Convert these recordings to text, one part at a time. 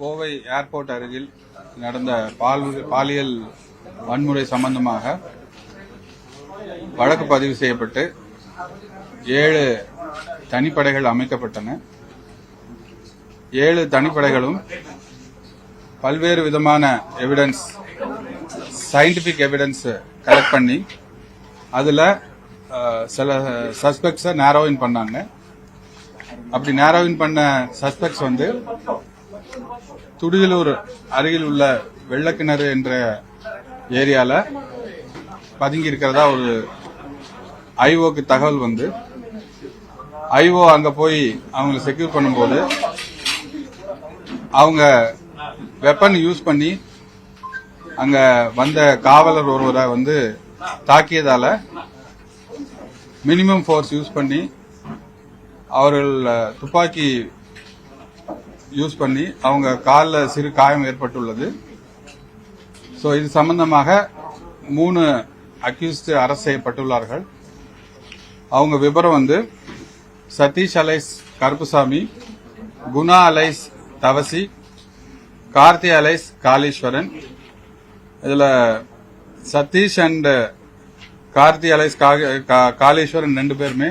Kovai airport அருகில் நடந்த பால் பாலியல் வன்முறை சம்பந்தமாக வழக்கு பதிவு செய்யப்பட்டு ஏழு தனிப்படைகள் அமைக்கப்பட்டன. ஏழு தனிப்படைகளும் பல்வேறு விதமான எவிடன்ஸ் சயின்டிபிக் எவிடன்ஸ் கலெக்ட் பண்ணி அதில் சில சஸ்பெக்ட்ஸை நேரோவின் பண்ணாங்க. அப்படி நேரோவின் பண்ண சஸ்பெக்ட்ஸ் வந்து துடியலூர் அருகில் உள்ள வெள்ளக்கிணறு என்ற ஏரியால பதுங்கி இருக்கிறதா ஒரு ஐஓக்கு தகவல் வந்து. ஐஓ அங்க போய் அவங்களை செக்யூர் பண்ணும்போது அவங்க வெப்பன் யூஸ் பண்ணி அங்க வந்த காவலர் ஒருவரை வந்து தாக்கியதால மினிமம் ஃபோர்ஸ் யூஸ் பண்ணி அவர்கள் துப்பாக்கி யூஸ் பண்ணி அவங்க காலில் சிறு காயம் ஏற்பட்டுள்ளது. ஸோ இது சம்பந்தமாக மூணு அக்யூஸ்டு அரசு செய்யப்பட்டுள்ளார்கள். அவங்க விபரம் வந்து Sathish alias Karuppusamy Guna alias Thavasi Karthi alias Kaleeswaran. இதில் சதீஷ் அண்ட் கார்த்தி அலைஸ் கா- காளீஸ்வரன் ரெண்டு பேருமே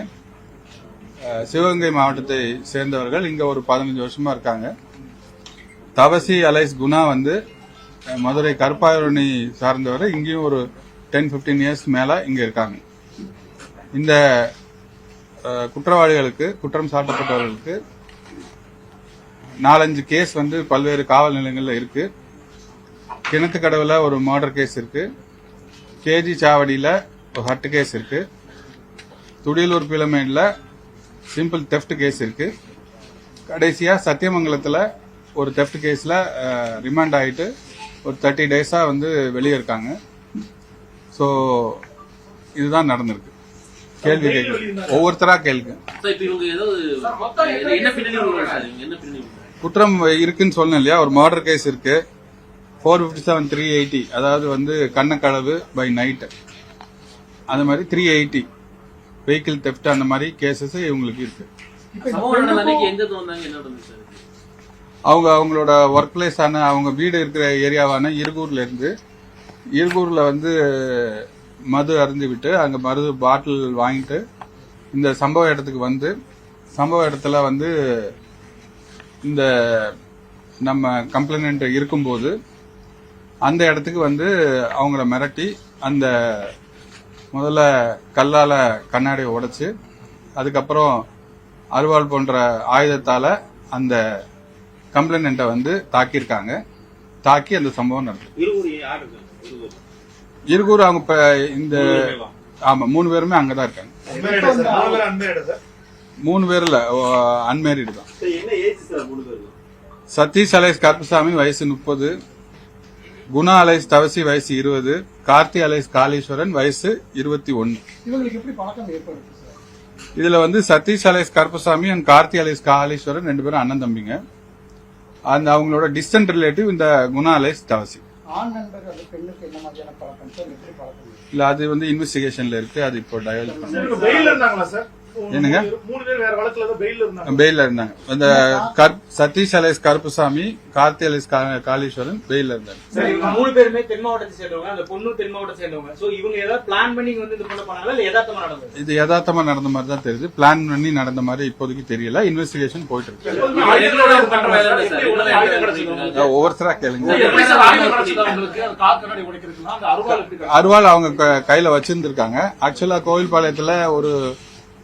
சிவகங்கை மாவட்டத்தை சேர்ந்தவர்கள் இங்க ஒரு பதினஞ்சு வருஷமா இருக்காங்க. தவசி அலைஸ் குணா வந்து மதுரை கருப்பாயூரணி சார்ந்தவர் இங்கேயும் ஒரு டென் 15 இயர்ஸ் மேல இங்க இருக்காங்க. இந்த குற்றவாளிகளுக்கு குற்றம் சாட்டப்பட்டவர்களுக்கு நாலஞ்சு கேஸ் வந்து பல்வேறு காவல் நிலையங்களில் இருக்கு. கிணத்துக்கடவுல ஒரு மர்டர் கேஸ் இருக்கு. கேஜி சாவடியில் ஒரு ஹட்டு கேஸ் இருக்கு. துடியலூர் பிளமேட்ல சிம்பிள் தெஃப்ட் கேஸ் இருக்கு. கடைசியா சத்தியமங்கலத்துல ஒரு தெஃப்ட் கேஸ்ல ரிமாண்ட் ஆயிட்டு ஒரு தேர்ட்டி டேஸா வந்து வெளியே இருக்காங்க. ஸோ இதுதான் நடந்திருக்கு. கேள்வி கேட்கு. ஒவ்வொருத்தரா பின்னணி குற்றம் இருக்குன்னு சொன்னேன் இல்லையா? ஒரு மர்டர் கேஸ் இருக்கு. Four fifty seven three eighty அதாவது வந்து கண்ணக்களவு பை நைட் அந்த மாதிரி த்ரீ எயிட்டி வெஹிக்கிள் தெஃப்ட் அந்த மாதிரி கேசஸ் இவங்களுக்கு இருக்கு. அவங்க அவங்களோட ஒர்க் பிளேஸான அவங்க வீடு இருக்கிற ஏரியாவான இருகூர்ல இருந்து இருகூர்ல வந்து மது அருந்து விட்டு அங்க மது பாட்டில் வாங்கிட்டு இந்த சம்பவ இடத்துக்கு வந்து சம்பவ இடத்துல வந்து இந்த நம்ம கம்ப்ளைண்ட் இருக்கும்போது அந்த இடத்துக்கு வந்து அவங்கள மிரட்டி அந்த முதல்ல கல்லால கண்ணாடியை உடைச்சு அதுக்கப்புறம் அருவாள் போன்ற ஆயுதத்தால அந்த கம்ப்ளைண்ட்டை வந்து தாக்கியிருக்காங்க. தாக்கி அந்த சம்பவம் நடந்தது இருகூர் அவங்க இப்ப இந்த ஆமா மூணு பேருமே அங்கதான் இருக்காங்க. அன்மேரிடா சார். மூணு பேர்ல அன்மேரிடு தான். சார் என்ன ஏஜ் சார் மூணு பேருக்கு சதீஷ் அலைஸ் கருப்பசாமி வயசு முப்பது. குணா அலைஸ் தவசி வயசு இருபது கார்த்தி அலைஸ் காளீஸ்வரன் வயசு இருபத்தி ஒன்னு இவங்களுக்கு எப்படி பழக்கம் ஏற்படுது சார் இதுல வந்து Sathish alias Karuppasamy and Karthi alias Kaleeswaran ரெண்டு பேரும் அண்ணன் தம்பிங்க. அந்த அவங்களோட டிஸ்டன்ட் ரிலேட்டிவ் இந்த குணா அலைஸ் தவசி. ஆண் நண்பர் அது பெண்ணுக்கு என்ன மாதிரியான பழக்கம் சார் எப்படி பழக்கம்? இல்ல அது வந்து இன்வெஸ்டிகேஷன்ல இருக்கு அது இப்போ டயல் பண்ண என்னங்க? மூணு பேர் வேற வழக்குல தான் பெயில் இருந்தாங்க. பெயில இருந்தாங்க. அந்த சதீஷ் அலைஸ் கருப்புசாமி கார்த்தி அலைஸ் காளீஸ்வரன் பெயில இருந்தாங்க. மூணு பேருமே தென் மாவட்டத்தை சேர்ந்தவங்க அந்த பொண்ணு தென் மாவட்டத்தை சேர்ந்தவங்க. சோ இவங்க ஏதாவது பிளான் பண்ணி வந்து இது பண்ண போனாங்களா இல்ல யதார்த்தமா நடந்தது? இது யதார்த்தமா நடந்த மாதிரி தான் தெரியுது. பிளான் பண்ணி நடந்த மாதிரி இப்போதைக்கு தெரியல. இன்வெஸ்டிகேஷன் போயிட்டு இருக்கு. ஒவ்வொருத்தரா கேளுங்க. அருவாள் அவங்க க- கையில வச்சிருந்திருக்காங்க. ஆக்சுவலா கோவில்பாளையத்துல ஒரு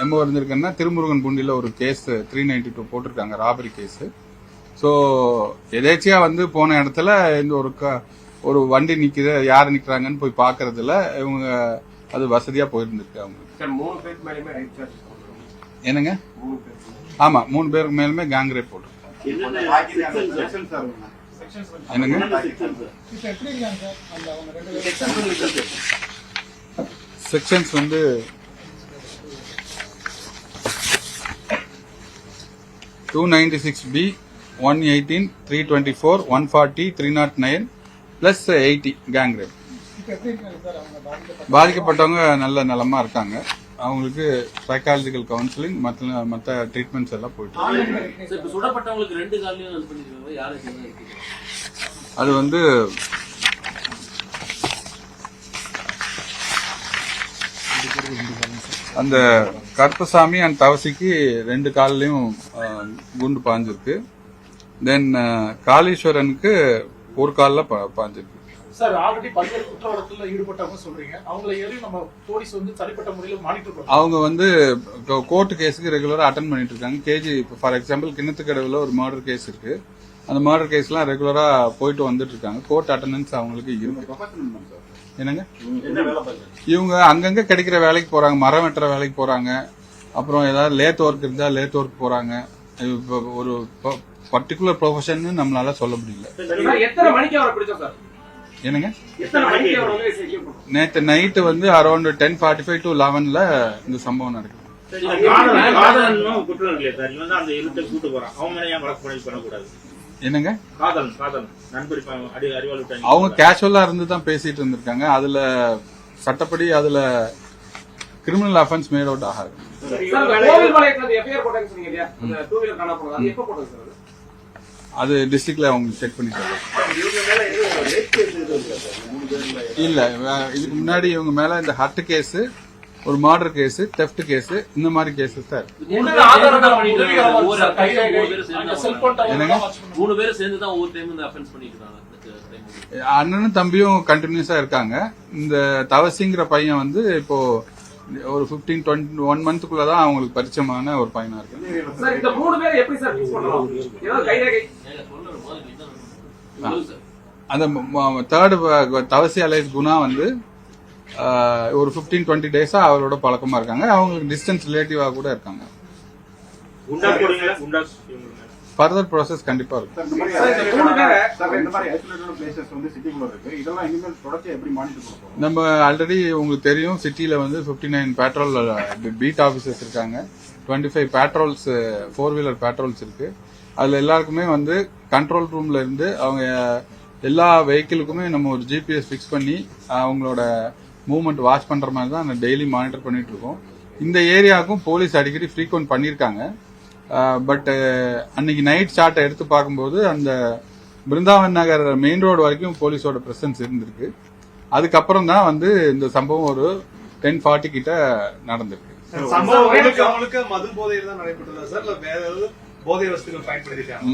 எம்ஓ இருந்திருக்குன்னா திருமுருகன் பூண்டியில் ஒரு கேஸ் த்ரீ நைன்டி டூ போட்டிருக்காங்க ராபரி கேஸ் ஸோ எதேச்சியா வந்து போன இடத்துல இந்த ஒரு க ஒரு வண்டி நிக்குது யார் நிக்கிறாங்கன்னு போய் பார்க்கறதுல இவங்க அது வசதியா போயிருந்திருக்கு சார்ஜ் என்னங்க? ஆமா மூணு பேருக்கு மேலுமே கேங் ரேப் போட்டு செக்ஷன் சார் இவங்க. என்னங்க? இப்போ எப்படி இருக்காங்க சார் அந்த அவங்க ரெண்டு பேரும் செக்ஷன்ஸ் வந்து two ninety six B one eighteen three twenty four one forty three naught nine plus eighty gang rape பாதிக்கப்பட்டவங்க நல்ல நலமா இருக்காங்க. அவங்களுக்கு சைக்காலஜிக்கல் கவுன்சிலிங் மற்ற மற்ற ட்ரீட்மெண்ட்ஸ் எல்லாம் போயிட்டு இருக்கு. ஆன்லைன்ல எப்படி சார், இப்ப சுடப்பட்டவங்களுக்கு ரெண்டு காலையும் இது பண்ணிருக்காங்க யாருக்கு என்ன இருக்கு? அது வந்து அந்த கருப்பசாமி அண்ட் தவசிக்கு ரெண்டு கால்லையும் குண்டு பாஞ்சிருக்கு. தென் காளீஸ்வரனுக்கு ஒரு காலில் பாஞ்சிருக்கு. சார் ஆல்ரெடி பல்வேறு குற்ற வழக்குல ஈடுபட்டவங்க சொல்றீங்க. அவங்கள ஏறியும் நம்ம போலீஸ் வந்து தனிப்பட்ட முறையில் மானிட்டர் அவங்க வந்து கோர்ட் கேஸுக்கு ரெகுலரா அட்டன் பண்ணிட்டு இருக்காங்க. கேஜி ஃபார் எக்ஸாம்பிள் கிணத்துக்கடவுல ஒரு மர்டர் கேஸ் இருக்கு. அந்த மர்டர் கேஸ்லாம் ரெகுலரா போயிட்டு வந்துட்டு இருக்காங்க கோர்ட் அட்டண்டன்ஸ் அவங்களுக்கு இருக்கு. என்னங்க? இவங்க அங்கங்க கிடைக்கிற வேலைக்கு போறாங்க. மரம் வெட்டுற வேலைக்கு போறாங்க. அப்புறம் ஏதாவது லேத் ஒர்க் இருந்தா லேத் ஒர்க் போறாங்க. இப்போ ஒரு பர்டிகுலர் ப்ரொஃபஷன் நம்மளால சொல்ல முடியல. என்னங்க? நேற்று நைட்டு வந்து around ten forty five to லெவன்ல இந்த சம்பவம் நடக்குது. குற்றம் இல்லையா சார் இவன் தான் அந்த இருட்டை கூட்டு போறான். அவன் மேல ஏன் வழக்கு பண்ணக்கூடாது? என்னங்க? காதல் காதல். நண்பர் அவங்க கேஷுவலா இருந்து தான் பேசிட்டு இருந்திருக்காங்க. அதுல சட்டப்படி அதுல கிரிமினல் அஃபென்ஸ் மேட் அவுட் ஆகாது. அது எப்போ போட்டது சார் அது? அது டிஸ்ட்ரிக்ட்ல அவங்க செக் பண்ணி தருவாங்க இவங்க மேல எதுவும் ரேப் கேஸ் எதுவும் இருக்கா சார்? மூணு பேர்ல இல்ல வே- இதுக்கு முன்னாடி இவங்க மேல இந்த ஹர்ட் கேஸ் ஒரு மர்டர் கேஸ் தெஃப்ட் கேஸ் இந்த மாதிரி கேசஸ் தான் தான் சார். தான் தான். அண்ணனும் தம்பியும் கண்டினியூஸா இருக்காங்க. இந்த தவசிங்கிற பையன் வந்து இப்போ ஒரு 15 டுவெண்ட்டி ஒன் மந்த்துக்குள்ளதான் அவங்களுக்கு பரிச்சயமான ஒரு பையனா இருக்கு தான். அந்த தேர்டு தவசி அலைஸ் குணா வந்து ஒரு 15 டுவெண்ட்டி டேஸா அவரோட பழக்கமா இருக்காங்க. அவங்களுக்கு டிஸ்டன்ஸ் ரிலேட்டிவா கூட இருக்காங்க. ஃபர்தர் ப்ராசஸ் கண்டிப்பா இருக்கும். சார் இந்த மாதிரி சார், இந்த மூணு பேரை- சார் இந்த மாதிரி ஐசோலேட்டட் பிளேசஸ் வந்து சிட்டிக்குள்ள இருக்கு. இதெல்லாம் இனிமேல் தொடர்ச்சியா எப்படி மானிட்டர் பண்ண போறோம்? நம்ம ஆல்ரெடி உங்களுக்கு தெரியும் சிட்டியில் வந்து fifty nine patrol beat officers இருக்காங்க. Twenty five patrols four wheeler patrols இருக்கு. அதில் எல்லாருக்குமே வந்து கண்ட்ரோல் ரூம்ல இருந்து அவங்க எல்லா வெஹிக்கிளுக்குமே நம்ம ஒரு ஜிபிஎஸ் ஃபிக்ஸ் பண்ணி அவங்களோட மூவ்மெண்ட் வாட்ச் பண்ற மாதிரி தான் டெய்லி மானிட்டர் பண்ணிட்டு இருக்கோம். இந்த ஏரியாவுக்கும் போலீஸ் அடிக்கடி ஃப்ரீக்வெண்ட் பண்ணியிருக்காங்க பட் அன்னைக்கு நைட் ஷாட்டை எடுத்து பார்க்கும்போது அந்த பிருந்தாவன் நகர் மெயின் ரோடு வரைக்கும் போலீஸோட பிரசன்ஸ் இருந்திருக்கு. அதுக்கப்புறம் தான் வந்து இந்த சம்பவம் ஒரு டென் ஃபார்ட்டி கிட்ட நடந்திருக்கு.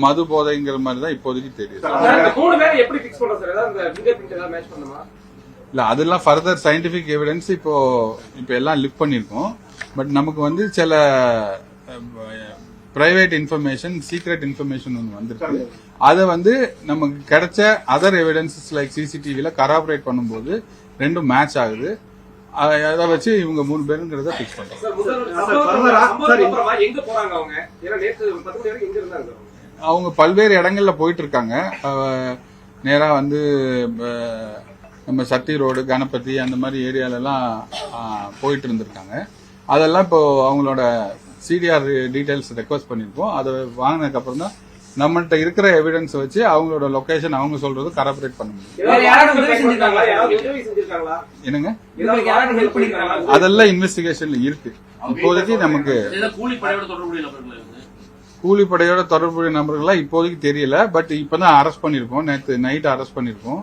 மது போதைங்கிற மாதிரி தான் இப்போதைக்கு தெரியுது. இல்ல அதெல்லாம் ஃபர்தர் சயின்டிபிக் எவிடன்ஸ் இப்போ இப்போ எல்லாம் லிப் பண்ணியிருக்கோம். பட் நமக்கு வந்து சில பிரைவேட் இன்ஃபர்மேஷன் சீக்ரெட் இன்ஃபர்மேஷன் ஒன்று வந்திருக்கு. அதை வந்து நமக்கு கிடைச்ச அதர் எவிடன்சஸ் லைக் சிசிடிவில கராபரேட் பண்ணும்போது ரெண்டும் மேட்ச் ஆகுது. அதை வச்சு இவங்க மூணு பேருங்கிறத எங்க போறாங்க அவங்க? ஏன்னா நேற்று பத்து மணி வரைக்கும் எங்க இருந்தாங்க? சார் அவங்க? அவங்க பல்வேறு இடங்கள்ல போயிட்டு இருக்காங்க. நேரா வந்து நம்ம சத்தி ரோடு கணபதி அந்த மாதிரி ஏரியால எல்லாம் அஹ், போயிட்டு இருந்திருக்காங்க அதெல்லாம் இப்போ அவங்களோட சிடிஆர் டீடைல்ஸ் ரெக்வஸ்ட் பண்ணியிருக்கோம். அதை வாங்கினதுக்கு அப்புறம் தான் நம்மள்ட்ட இருக்கிற எவிடன்ஸ் வச்சு அவங்களோட லொகேஷன் அவங்க சொல்றது கரபரேட் பண்ண முடியும். என்னங்க? அதெல்லாம் இன்வெஸ்டிகேஷன்ல இருக்கு. இப்போதைக்கு நமக்கு கூலிப்படையோட தொடர்புடைய நபர்கள்லாம் இப்போதைக்கு தெரியல. பட் இப்பதான் அரெஸ்ட் பண்ணிருக்கோம் நேற்று நைட் அரெஸ்ட் பண்ணிருக்கோம்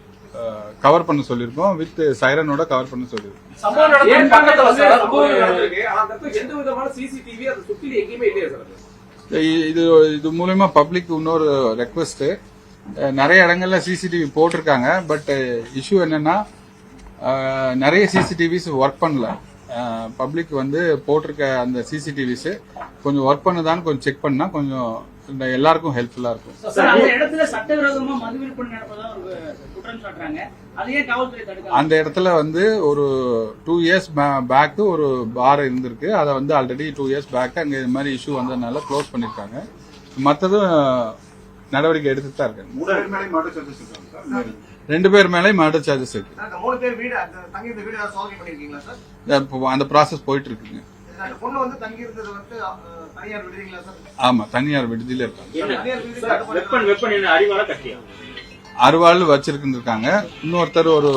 கவர் பண்ண சொல்லியிருக்கோம். வித் சைரனோட கவர் பண்ண சொல்லியிருக்கோம். இது இது மூலயமா பப்ளிக் இன்னொரு ரெக்வஸ்ட் நிறைய இடங்கள்ல சிசிடிவி போட்டிருக்காங்க. பட் இஷ்யூ என்னன்னா நிறைய சிசிடிவிஸ் ஒர்க் பண்ணல. பப்ளிக் வந்து போட்டிருக்க அந்த சிசிடிவிஸ் கொஞ்சம் ஒர்க் பண்ணுதான்னு கொஞ்சம் செக் பண்ணா கொஞ்சம் எல்லாருக்கும் ஹெல்ப்ஃபுல்லா இருக்கும். அந்த இடத்துல சட்டவிரோதமா மது விற்பனை நடப்பதா ஒரு குற்றம் சாட்டுறாங்க. அதையே காவல்துறை தடுக்க அந்த இடத்துல வந்து ஒரு டூ இயர்ஸ் பேக் ஒரு பார் இருந்திருக்கு. அதை வந்து ஆல்ரெடி டூ இயர்ஸ் பேக் அங்க இது மாதிரி இஷ்யூ வந்ததுனால க்ளோஸ் பண்ணிருக்காங்க. மற்றதும் நடவடிக்கை எடுத்துட்டு தான் இருக்காங்க. ரெண்டு பேர் மேலே மர்டர் சார்ஜஸ் இருக்கு. அந்த மூணு பேர் வீடு அந்த தங்கி இருந்த வீடு ஏதாவது சோதனை பண்ணிருக்கீங்களா சார் இப்போ அந்த ப்ராசஸ் போயிட்டு இருக்குங்க. அந்த பொண்ணு வந்து தங்கி இருந்தது வந்து அஹ், தனியார் விடுறீங்களா சார்? ஆமா தனியார் விடுதியில இருக்காங்க. அறுவாள் வச்சிருக்காங்க இன்னொருத்தர் ஒரு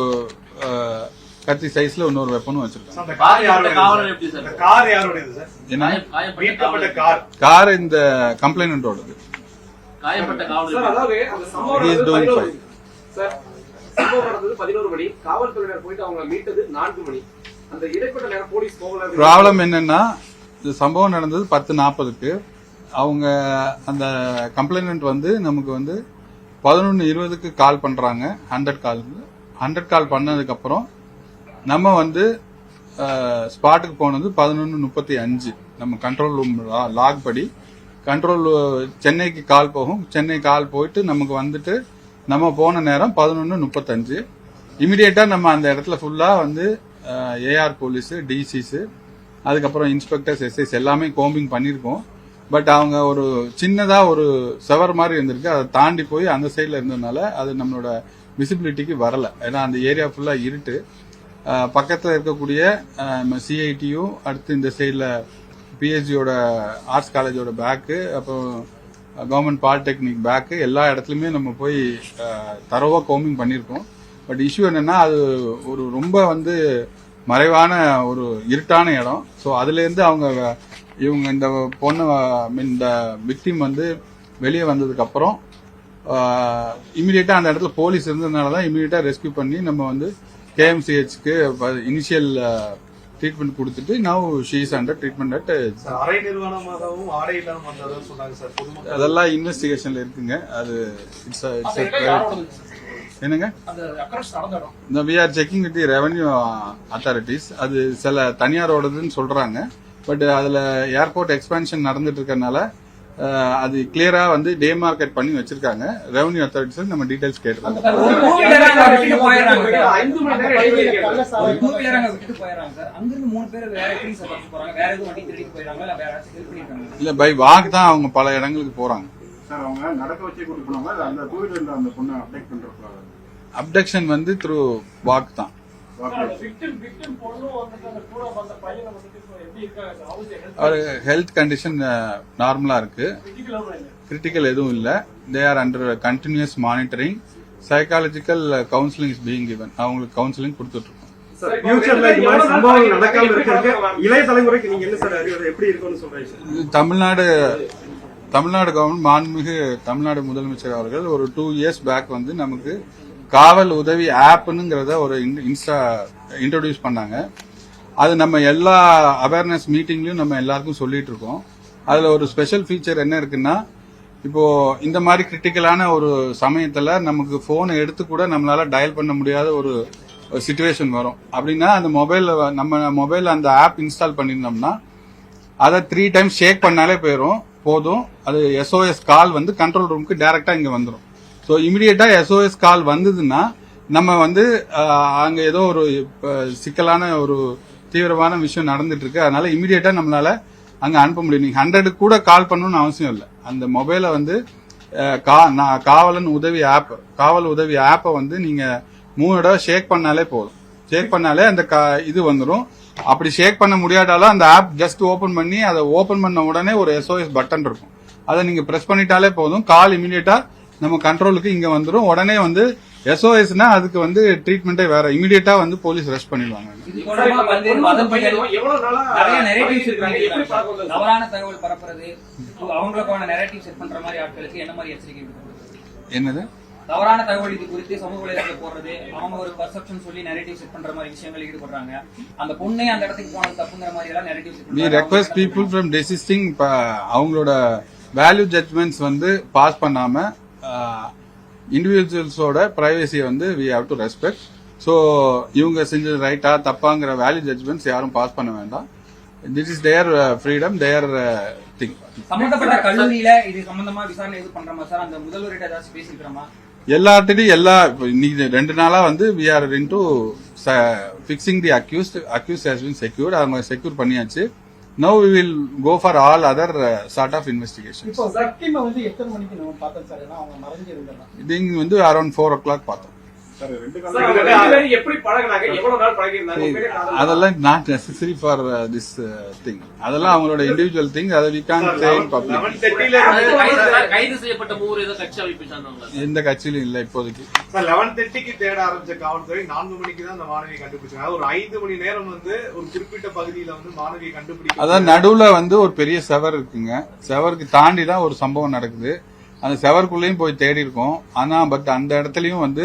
கத்தி சைஸ்ல இன்னொரு வெப்பனும் வச்சிருக்காங்க. கார் இந்த கம்ப்ளைண்டோடது காயப்பட்ட காவலர் பதினோரு மணி. காவல்துறையினர் போயிட்டு அவங்க மீட்டது நான்கு மணி. ப்ராப்ளம் என்னன்னா இந்த சம்பவம் நடந்தது பத்து நாற்பதுக்கு அவங்க அந்த கம்ப்ளைண்ட் வந்து நமக்கு வந்து பதினொன்று இருபதுக்கு கால் பண்ணுறாங்க ஹண்ட்ரட் கால். ஹண்ட்ரட் கால் பண்ணதுக்கப்புறம் நம்ம வந்து ஸ்பாட்டுக்கு போனது பதினொன்று முப்பத்தி அஞ்சு. நம்ம கண்ட்ரோல் ரூம் லாக் படி. கண்ட்ரோல் சென்னைக்கு கால் போகும். சென்னை கால் போயிட்டு நமக்கு வந்துட்டு நம்ம போன நேரம் பதினொன்று முப்பத்தஞ்சு. இமிடியேட்டாக நம்ம அந்த இடத்துல ஃபுல்லாக வந்து ஏஆர் போலீஸு டிசிஸு அதுக்கப்புறம் இன்ஸ்பெக்டர்ஸ் எஸ்ஐஸ் எல்லாமே கோம்பிங் பண்ணியிருக்கோம். பட் அவங்க ஒரு சின்னதாக ஒரு செவர் மாதிரி இருந்திருக்கு. அதை தாண்டி போய் அந்த சைடில் இருந்ததுனால அது நம்மளோட விசிபிலிட்டிக்கு வரலை. ஏன்னா அந்த ஏரியா ஃபுல்லாக இருட்டு. பக்கத்தில் இருக்கக்கூடிய இருக்கக்கூடிய சிஐடியும் அடுத்து இந்த சைடில் பிஹெச்சியோட ஆர்ட்ஸ் காலேஜோட பேக்கு அப்புறம் கவர்மெண்ட் பாலிடெக்னிக் பேக்கு எல்லா இடத்துலையுமே நம்ம போய் தரவா கோமிங் பண்ணியிருக்கோம். பட் இஷ்யூ என்னன்னா அது ஒரு ரொம்ப வந்து மறைவான ஒரு இருட்டான இடம். ஸோ அதுலேருந்து அவங்க இவங்க இந்த பொண்ணு mean, இந்த விக்டிம் வந்து வெளியே வந்ததுக்கு அப்புறம் இமீடியட்டா அந்த இடத்துல போலீஸ் இருந்ததுனால தான் இமீடியட்டா ரெஸ்கியூ பண்ணி நம்ம வந்து கேஎம்சிஹெச்க்கு இனிஷியல் ட்ரீட்மெண்ட் கொடுத்துட்டு now she's under treatment at அரை நிர்வாணமாகவும் ஆடை இல்லாம வந்ததுன்னு சொன்னாங்க சார் அதெல்லாம் இன்வெஸ்டிகேஷன்ல இருக்குங்க. அது இட்ஸ் சார்? என்னங்க? இந்த we are checking with revenue authorities அது சில தனியாரோடதுன்னு சொல்றாங்க. பட் அதுல ஏர்போர்ட் எக்ஸ்பான்ஷன் நடந்துட்டு இருக்கறனால அஹ், அது கிளியரா வந்து டே மார்க்கெட் பண்ணி வச்சிருக்காங்க. ரெவன்யூ அத்தாரிட்டிஸ் நம்ம டீடைல்ஸ் கேட்டுருக்காங்க இல்ல பை வாக் தான் அவங்க பல இடங்களுக்கு போறாங்க. சார் அவங்க நடக்க வச்சே கூட்டு போனாங்க. அந்த டூ வீலர்ல அந்த பொண்ணை அப்டேட் பண்றப்ப அப்டக்ஷன் வந்து த்ரூ வாக் தான். அவர் ஹெல்த் கண்டிஷன் நார்மலா இருக்கு. கிரிட்டிக்கல் எதுவும் இல்லை. They are under continuous monitoring psychological counselling is being given. அவங்களுக்கு கவுன்சிலிங் கொடுத்துட்டு இருக்கோம் தமிழ்நாடு தமிழ்நாடு கவர்மெண்ட் மாண்புமிகு தமிழ்நாடு முதலமைச்சர் அவர்கள் ஒரு டூ இயர்ஸ் பேக் வந்து நமக்கு காவல் உதவி ஆப்னுங்கிறத ஒரு இன்ஸ்டா இன்ட்ரடியூஸ் பண்ணாங்க. அது நம்ம எல்லா அவேர்னஸ் மீட்டிங்லையும் நம்ம எல்லாருக்கும் சொல்லிட்டு இருக்கோம். அதில் ஒரு ஸ்பெஷல் ஃபீச்சர் என்ன இருக்குன்னா இப்போ இந்த மாதிரி கிரிட்டிக்கலான ஒரு சமயத்தில் நமக்கு ஃபோனை எடுத்து கூட நம்மளால டயல் பண்ண முடியாத ஒரு சுச்சுவேஷன் வரும். அப்படின்னா அந்த மொபைலில் நம்ம மொபைலில் அந்த ஆப் இன்ஸ்டால் பண்ணியிருந்தோம்னா அதை த்ரீ டைம்ஸ் ஷேக் பண்ணாலே போயிடும் போதும். அது எஸ்ஓஎஸ் கால் வந்து கண்ட்ரோல் ரூமுக்கு டைரக்டா இங்க வந்துடும் ஸோ இமிடியேட்டா எஸ்ஓஎஸ் கால் வந்ததுன்னா நம்ம வந்து அங்கே அங்க ஏதோ ஒரு சிக்கலான ஒரு தீவிரமான விஷயம் நடந்துட்டு இருக்கு அதனால இமிடியேட்டா நம்மளால அங்க அனுப்ப முடியும். நீங்க ஹண்ட்ரடுக்கு கூட கால் பண்ணணும்னு அவசியம் இல்லை. அந்த மொபைலை வந்து கா- நான் காவலன் உதவி ஆப் காவல் உதவி ஆப்பை வந்து நீங்க மூணு தடவை ஷேக் பண்ணாலே போதும். ஷேக் பண்ணாலே அந்த கா- இது வந்துடும் அப்படி ஷேக் பண்ண முடியாட்டாலும் அந்த ஆப் ஜஸ்ட் ஓபன் பண்ணி அதை ஓபன் பண்ண உடனே ஒரு எஸ்ஓஎஸ் பட்டன் இருக்கும். அதை நீங்க பிரஸ் பண்ணிட்டாலே போதும். கால் இமிடியேட்டா நம்ம கண்ட்ரோலுக்கு இங்க வந்துடும் உடனே வந்து எஸ்ஓஎஸ்னா அதுக்கு வந்து ட்ரீட்மெண்ட்டே வேற. இமிடியேட்டா வந்து போலீஸ் ரெஸ்ட் பண்ணிடுவாங்க. இது தொடர்பா பல்வேறு வதந்திகள் எவ்வளவு நாளா நிறைய நெரேட்டிவ்ஸ் இருக்காங்க. எப்படி பழக்கம் இருக்காங்க தவறான தகவல் பரப்புறது அவங்களுக்கான நெரேட்டிவ் செட் பண்ற மாதிரி ஆட்களுக்கு என்ன மாதிரி எச்சரிக்கை விடுக்கிறது? என்னது? தவறான தகவல் இது குறித்து சமூக வலைதளத்துல போடுறது அவங்க ஒரு பர்செப்ஷன் சொல்லி நெரேட்டிவ் செட் பண்ற மாதிரி விஷயங்கள் ஈடுபடுறாங்க. அந்த பொண்ணே அந்த இடத்துக்கு போனது தப்புங்கிற மாதிரி எல்லாம் narrative set we request people from desisting அவங்களோட வேல்யூ ஜட்மெண்ட்ஸ் வந்து பாஸ் பண்ணாம இண்டிவிஜுவல்ஸோட ப்ரைவசியை வந்து we have to respect so இவங்க செஞ்சது ரைட்டா தப்பாங்கிற வேல்யூ ஜட்மெண்ட்ஸ் யாரும் பாஸ் பண்ண வேண்டாம். This is their freedom their thing சம்பந்தப்பட்ட கல்லூரியில இது சம்பந்தமா விசாரணை எது பண்றோமா சார் அந்த முதல்வர்கிட்ட ஏதாச்சும் பேசிக்கிறோமா எல்லாத்திட்டையும் எல்லா இன்னைக்கு ரெண்டு நாளா வந்து we are into fixing the accused accused has been secured அவங்க செக்யூர் பண்ணியாச்சு. Now we will go for all other sort of investigation இது இங்க வந்து அரௌண்ட் ஃபோர் ஓ கிளாக் பார்த்தோம். அதெல்லாம் not necessary for this thing அதெல்லாம் அவங்களோட இண்டிவிஜுவல் திங் அதை we can say in public eleven தேர்ட்டில கைது சார், கைது செய்யப்பட்ட மூவர் ஏதோ கட்சி அமைப்பு சார்ந்தவங்களா எந்த கட்சியிலும் இல்லை இப்போதைக்கு. சார் லெவன் தேர்ட்டிக்கு தேட ஆரம்பிச்ச காவல்துறை நான்கு மணிக்கு தான் அந்த மாணவியை கண்டுபிடிச்சாங்க. ஒரு ஐந்து மணி நேரம் வந்து ஒரு குறிப்பிட்ட பகுதியில வந்து மாணவியை கண்டுபிடிக்க அதான் நடுவுல வந்து ஒரு பெரிய செவர் இருக்குங்க. செவருக்கு தாண்டி தான் ஒரு சம்பவம் நடக்குது. அந்த செவருக்குள்ளேயும் போய் தேடி இருக்கோம் ஆனா பட் அந்த இடத்துலயும் வந்து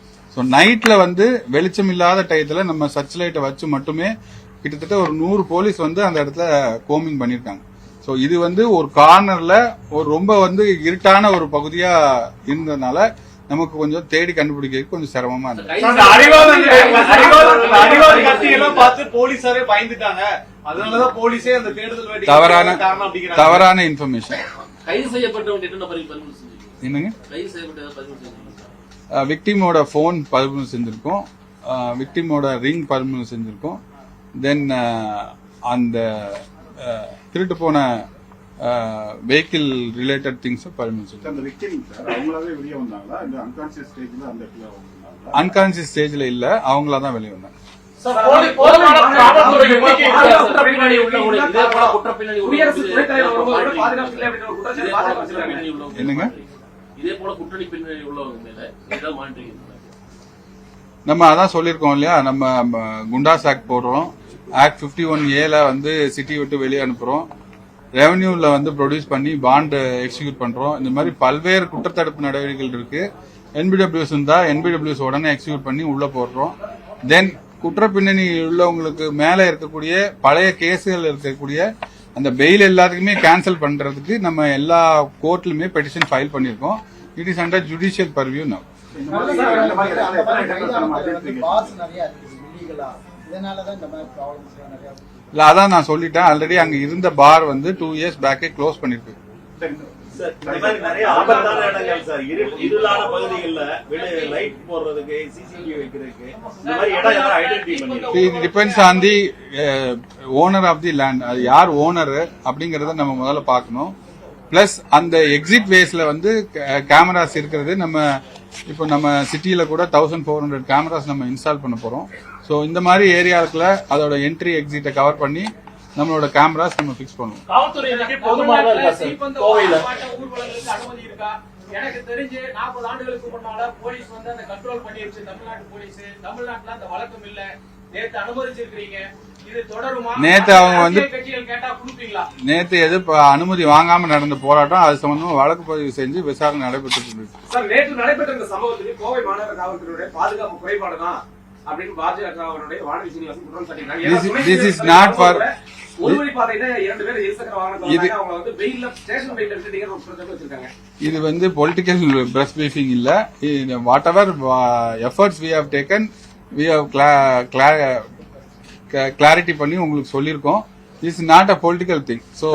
ஸோ நைட்ல வந்து வெளிச்சம் இல்லாத டயத்துல நம்ம சர்ச் லைட்டை வச்சு மட்டுமே கிட்டத்தட்ட ஒரு நூறு போலீஸ் வந்து அந்த இடத்துல கோமிங் பண்ணியிருக்காங்க ஸோ இது வந்து ஒரு கார்னர்ல ஒரு ரொம்ப வந்து இருட்டான ஒரு பகுதியா இருந்ததுனால நமக்கு கொஞ்சம் தேடி கண்டுபிடிக்க கொஞ்சம் சிரமமா இருந்தது. தவறான இன்ஃபர்மேஷன் கைது என்னங்க? விக்டிமோட ஃபோன் பறிமுதல் செஞ்சிருக்கோம் விக்டிமோட ரிங் பறிமுதல் செஞ்சிருக்கோம் தென் அந்த திருட்டு போன வெஹிக்கிள் ரிலேட்டட் திங்ஸும் பறிமுதல் செஞ்சோம் அந்த விக்டிம் சார் அவங்களாவே வெளியே வந்தாங்களா இந்த அன்கான்சியஸ் ஸ்டேஜ்ல அந்த இடத்துல வந்தாங்களா அன்கான்சியஸ் ஸ்டேஜ்ல இல்ல அவங்களா தான் வெளியே வந்தாங்க என்னங்க? இதே போல கூட்டணி பின்னணி உள்ளவங்க மேல ஏதாவது மாற்றி நம்ம அதான் சொல்லியிருக்கோம் இல்லையா? நம்ம குண்டாஸ் ஆக்ட் போடுறோம். ஆக்ட் 51 ஒன் ஏல வந்து சிட்டி விட்டு வெளியே அனுப்புறோம். ரெவன்யூவில் வந்து ப்ரொடியூஸ் பண்ணி பாண்டு எக்ஸிக்யூட் பண்ணுறோம் இந்த மாதிரி பல்வேறு குற்றத்தடுப்பு நடவடிக்கைகள் இருக்குது என்பிடபிள்யூஸ் இருந்தால் என்பிடபிள்யூஸ் உடனே எக்ஸிக்யூட் பண்ணி உள்ளே போடுறோம். தென் குற்ற பின்னணி உள்ளவங்களுக்கு மேலே இருக்கக்கூடிய பழைய கேஸுகள் இருக்கக்கூடிய அந்த பெயில் எல்லாத்துக்குமே கேன்சல் பண்ணுறதுக்கு நம்ம எல்லா கோர்ட்லையுமே பெட்டிஷன் ஃபைல் பண்ணியிருக்கோம். இட் இஸ் அண்டர் ஜுடிஷியல் நிறைய இருக்கு. இல்ல அதான் நான் சொல்லிட்டேன். ஆல்ரெடி அங்க இருந்த பார் வந்து டூ இயர்ஸ் பேக்கே க்ளோஸ் பண்ணிருக்கு. ஓனர் ஆஃப் தி லேண்ட் அது யார் ஓனர் அப்படிங்கறத நம்ம முதல்ல பார்க்கணும். பிளஸ் அந்த எக்ஸிட் வேஸ்ல வந்து கேமராஸ் இருக்கிறது நம்ம இப்போ நம்ம சிட்டியில கூட தௌசண்ட் ஃபோர் ஹண்ட்ரட் கேமராஸ் நம்ம இன்ஸ்டால் பண்ண போறோம். ஸோ இந்த மாதிரி ஏரியாவுக்குள்ள அதோட என்ட்ரி எக்ஸிட்டை கவர் பண்ணி நம்மளோட கேமராஸ் நம்ம ஃபிக்ஸ் பண்ணுவோம். எனக்கு தெரிஞ்சு நாற்பது ஆண்டுகளுக்கு முன்னால போலீஸ் வந்து அந்த கண்ட்ரோல் பண்ணிருச்சு தமிழ்நாட்டு போலீஸ் தமிழ்நாட்டுல அந்த வழக்கம் இல்ல. இது தொடருமா நேத்து அவங்க வந்து- நேத்து எது அனுமதி வாங்காம நடந்த போராட்டம் அது சம்பந்தமா வழக்கு பதிவு செஞ்சு விசாரணை நடைபெற்று நேற்று நடைபெற்ற இந்த சம்பவத்துக்கு கோவை மாநகர காவல்துறையுடைய பாதுகாப்பு குறைபாடு தான் அப்படின்னு பாஜகவினுடைய வானதி சீனிவாசன் குற்றம் சாட்டினாங்க This is- this is not for- ஒரு வழி பாதையில இரண்டு பேர் இருசக்கர வாகனத்தில் இது- வந்தாங்க. அவங்க வந்து வெயில்ல ஸ்டேஷன் வெயில்ல விட்டுட்டீங்க ஒரு குற்றச்சாட்டு வச்சிருக்காங்க. இது வந்து பொலிட்டிக்கல் பிரஸ் பிரீஃபிங் இல்ல. Whatever efforts we have taken we have clarity பண்ணி உங்களுக்கு சொல்லியிருக்கோம். Is not a political thing so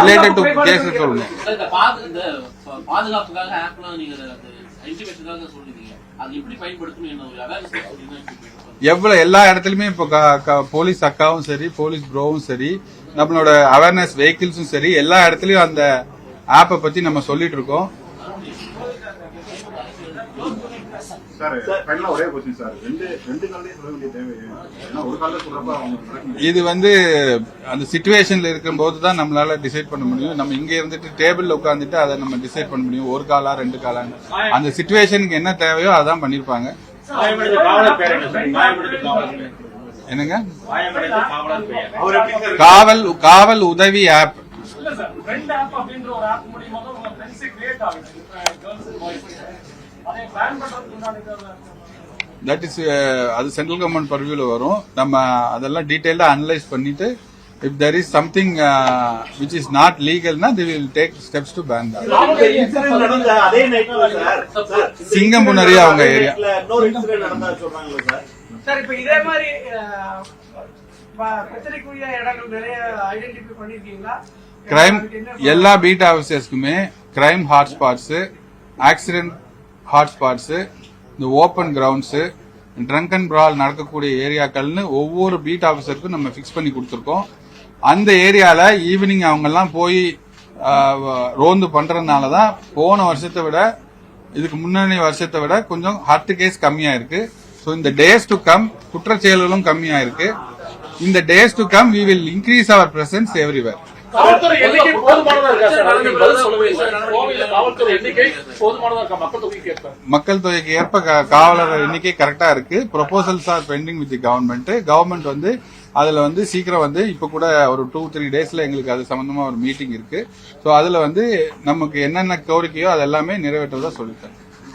related to case பயன்படுத்தணும்? எவ்வளவு எல்லா இடத்துலயுமே இப்போ போலீஸ் அக்காவும் சரி போலீஸ் ப்ரோவும் சரி நம்மளோட அவேர்னஸ் வெஹிக்கிள்ஸும் சரி எல்லா இடத்துலயும் அந்த ஆப்பை பத்தி நம்ம சொல்லிட்டு இருக்கோம் சார் ஃபைனலா ஒரே கொஸ்டின் சார் ரெண்டு ரெண்டு காலையும் சொல்ல வேண்டிய தேவை ஏன்னா ஒரு காலையில சொல்றப்ப அவங்க நடக்க இது வந்து அந்த சுச்சுவேஷன்ல இருக்கும்போது தான் நம்மளால டிசைட் பண்ண முடியும். நம்ம இங்க இருந்துட்டு டேபிள்ல உட்காந்துட்டு அதை நம்ம டிசைட் பண்ண முடியும். ஒரு காலா ரெண்டு காலான்னு. அந்த சுச்சுவேஷனுக்கு என்ன தேவையோ அதான் பண்ணிருப்பாங்க. என்னங்க? காவல் காவல் உதவி ஆப் இல்ல சார் ஃப்ரெண்ட் ஆப் அப்படின்ற ஒரு ஆப் மூலியமா தான் உங்க ஃப்ரெண்ட்ஸே கிரியேட் ஆகுது. கேர்ள்ஸ் பாய்ஸ் தட் இஸ் அது சென்ட்ரல் கவர்மெண்ட் பர்வியூல வரும். நம்ம அதெல்லாம் டீடைலா அனலைஸ் பண்ணிட்டு if there is something which is not லீகல்னா the will take steps to ban இந்த incident நடந்த அதே நைட்ல சார் சார் சிங்கம் முன்னரே அவங்க சொல்றாங்களே சார் சார் இப்ப இதே மாதிரி அஹ், ப- பிரச்சனைக்குரிய இடங்கள் நிறைய ஐடென்டிஃபை பண்ணிருக்கீங்களா? கிரைம் எல்லா பீட் ஆஃபீஸர்ஸ்க்குமே கிரைம் ஹாட்ஸ்பாட்ஸ் ஆக்சிடென்ட் ஹாட்ஸ்பாட்ஸு இந்த open grounds drunk and brawl நடக்கக்கூடிய ஏரியாக்கள்னு ஒவ்வொரு பீட் ஆஃபீஸருக்கும் நம்ம ஃபிக்ஸ் பண்ணி கொடுத்துருக்கோம். அந்த ஏரியாவில் ஈவினிங் அவங்கெல்லாம் போய் ரோந்து பண்ணுறதுனால தான் போன வருஷத்தை விட இதுக்கு முன்னாடி வருஷத்தை விட கொஞ்சம் ஹார்ட் கேஸ் கம்மியாக இருக்குது ஸோ இந்த டேஸ் டு கம் குற்றச்செயல்களும் கம்மியாக இருக்கு இந்த days to come we will increase our presence everywhere காவல்துறை எண்ணிக்கை போதுமானதா இருக்கா சார்? நீங்க பதில் சொல்லவே இல்லை. கோவையில காவல்துறை எண்ணிக்கை போதுமானதா இருக்கா? மக்கள் தொகைக்கு ஏற்ப. மக்கள் தொகைக்கு ஏற்ப க- காவலர் எண்ணிக்கை கரெக்டா இருக்கு. Proposals are pending with government government வந்து அதுல வந்து சீக்கிரம் வந்து இப்ப கூட ஒரு டூ த்ரீ டேஸ்ல எங்களுக்கு அது சம்பந்தமா ஒரு மீட்டிங் இருக்கு. ஸோ அதுல வந்து நமக்கு என்னென்ன கோரிக்கையோ அது எல்லாமே நிறைவேற்றதா சொல்லிட்டேன்